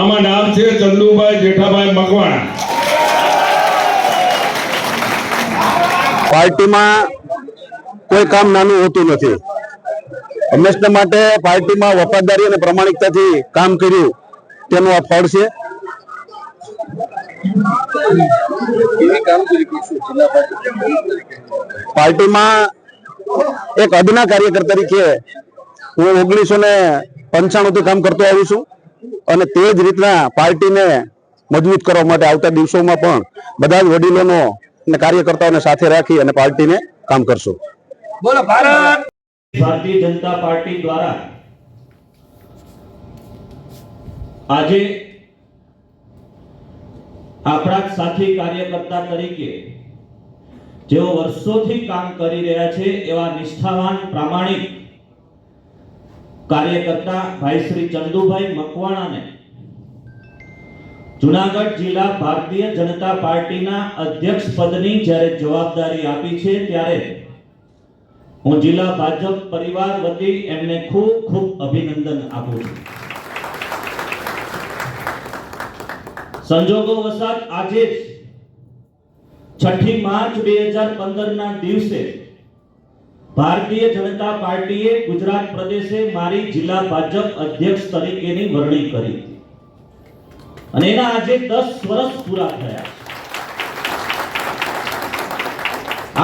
આમાં નામ છે ચંદુભાઈ જેઠાભાઈ મકવાણા. પાર્ટીમાં કોઈ કામ નાનું હોતું નથી. હંમેશા માટે પાર્ટીમાં વફાદારી અને પ્રમાણિકતાથી કામ કર્યું, તેનું આ ફળ છે. પાર્ટીમાં એક અદના કાર્યકર તરીકે હું ઓગણીસો ને પંચાણું થી કામ કરતો આવું છું. અને તે જ રીતના પાર્ટીને મજબૂત કરવા માટે આવતા દિવસોમાં પણ બધા જ વડીલોનો અને કાર્યકર્તાઓને સાથે રાખી અને પાર્ટીને કામ કરશું. ભારતીય જનતા પાર્ટી દ્વારા આજે આપણા સાથી કાર્યકર્તા તરીકે જેઓ વર્ષોથી કામ કરી રહ્યા છે એવા નિષ્ઠાવાન પ્રામાણિક કાર્યકર્તા ભાઈ શ્રી ચંદુભાઈ મકવાણાને જુનાગઢ જિલ્લા ભારતીય જનતા પાર્ટીના અધ્યક્ષ પદની જ્યારે જવાબદારી આપી છે ત્યારે હું જિલ્લા ભાજપ પરિવાર વતી એમને ખૂબ ખૂબ અભિનંદન આપું છું. સંજોગો વસાત આજે છઠ્ઠી માર્ચ બે હજાર પંદર ના દિવસે ભારતીય જનતા પાર્ટીએ ગુજરાત પ્રદેશે મારી જિલ્લા ભાજપ અધ્યક્ષ તરીકેની વરણી કરી. અને એના આજે દસ વર્ષ પૂરા થયા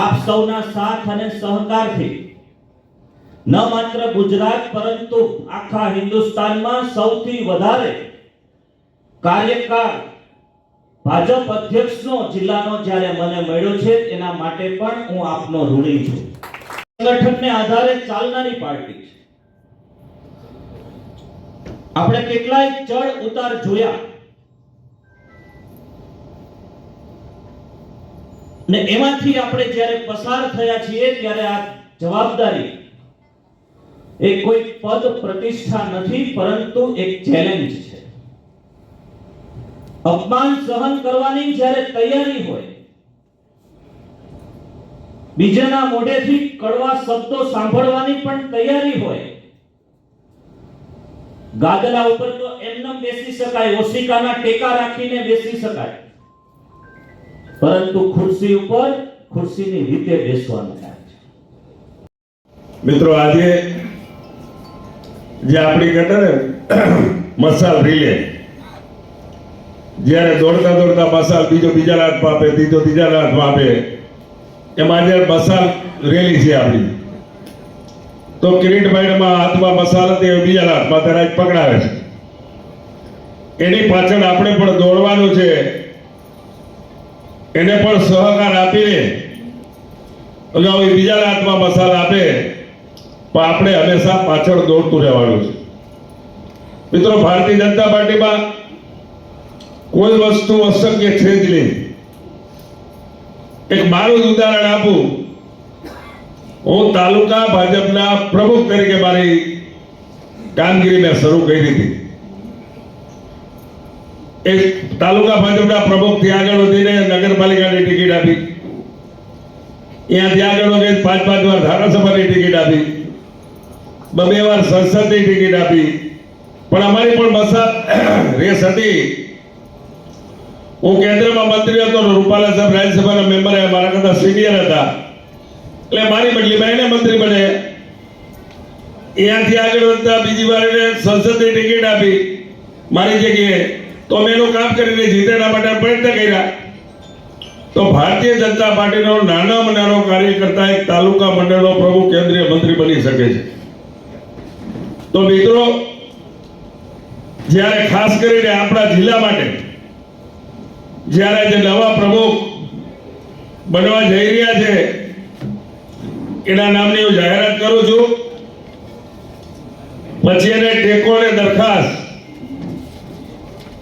આપ સૌના સાથ અને સહકારથી, ન માત્ર ગુજરાત, પરંતુ આખા હિન્દુસ્તાનમાં સૌથી વધારે કાર્યકાળ ભાજપ અધ્યક્ષનો જિલ્લાનો જ્યારે મને મળ્યો છે, એના માટે પણ હું આપનો ઋણી છું. સંગઠનને આધારે ચાલનારી પાર્ટી છે. આપણે કેટલાય ચડ ઉતાર જોયા ને એમાંથી આપણે જ્યારે પસાર થયા છીએ ત્યારે આ જવાબદારી એ કોઈ પદ પ્રતિષ્ઠા નથી, પરંતુ એક ચેલેન્જ છે. અપમાન સહન કરવાની જ્યારે તૈયારી હોય બીજાના મોઢેથી કડવા શબ્દો સાંભળવાની પણ તૈયારી હોય. ગાદલા ઉપર તો એમનેમ બેસી શકાય, ઓશિકાના ટેકા રાખીને બેસી શકાય. પરંતુ ખુરશી ઉપર ખુરશીની રીતે બેસવાનું થાય મિત્રો, આજે જે આપણી ગટર મસાલ રીલે. જ્યારે દોડતા દોડતા મસાલ બીજો બીજા હાથમાં આપે, ત્રીજો ત્રીજા હાથમાં આપે એમાં આજે મસાલ રેલી છે આપણી. તો કિરીટભાઈના હાથમાં મસાલ હતી એ બીજા હાથમાં ત્યારે પકડાવે છે. એની પાછળ આપણે પણ દોડવાનું છે. એને પણ સહકાર આપીને અગાઉ એ બીજાના હાથમાં મસાલ આપે. પણ આપણે હંમેશા પાછળ દોડતું રહેવાનું છે. મિત્રો, ભારતીય જનતા પાર્ટીમાં કોઈ વસ્તુ અશક્ય છે જ નહીં. એક મારું ઉદાહરણ આપું. હું તાલુકા ભાજપના પ્રમુખ તરીકે મારી કામગીરી મેં શરૂ કરી હતી એક તાલુકા ભાજપના પ્રમુખથી આગળ વધીને નગરપાલિકાની ટિકિટ આપી. ત્યાંથી આગળ વધી પાંચ પાંચ વાર ધારાસભાની ટિકિટ આપી. બબે વાર સંસદની ટિકિટ આપી. પણ અમારી પણ મસા રેસ હતી. હું કેન્દ્રમાં મંત્રી હતો રૂપાલા સાહેબ રાજ્યસભાના મેમ્બર મારા કરતા સિનિયર હતા. એટલે મારી બદલીમાં એને મંત્રી બને. ત્યાંથી આગળ વધતા બીજી વાર એને સંસદની ટિકિટ આપી. મારી જગ્યાએ. તો અમે એનું કામ કરીને જીતેના માટે પ્રયત્ન કર્યા. તો ભારતીય જનતા પાર્ટીનો નાનામાં નાનો કાર્યકર્તા એક તાલુકા મંડળનો પ્રમુખ કેન્દ્રીય મંત્રી બની શકે છે. તો મિત્રો, જ્યારે ખાસ કરીને આપણા જિલ્લા માટે જ્યારે જે નવા પ્રમુખ બનવા જઈ રહ્યા છે, એના નામની હું જાહેરાત કરું છું. પછી એને ટેકો અને દરખાસ્ત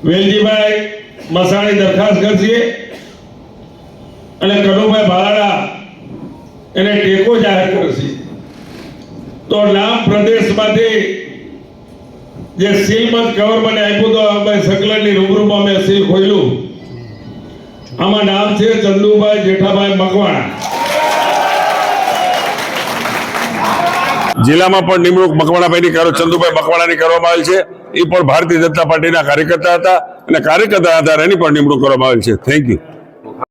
વેલજીભાઈ મસાણી દરખાસ્ત કરશે અને કનુભાઈ ભાલાડા એને ટેકો જાહેર કરશે. તો નામ પ્રદેશમાંથી જે સીલમત કવર મને આપ્યું તો ભાઈ સકલનની રૂબરૂમાં મેં સીલ ખોલ્યું આમાં નામ છે ચંદુભાઈ જેઠાભાઈ મકવાણા. જિલ્લામાં પણ નિમણૂક મકવાણાભાઈની કરો, ચંદુભાઈ મકવાણાની કરવામાં આવેલ છે. એ પણ ભારતીય જનતા પાર્ટીના કાર્યકર્તા હતા અને કાર્યકર્તા આધારે એની પણ નિમણૂક કરવામાં આવેલ છે. Thank you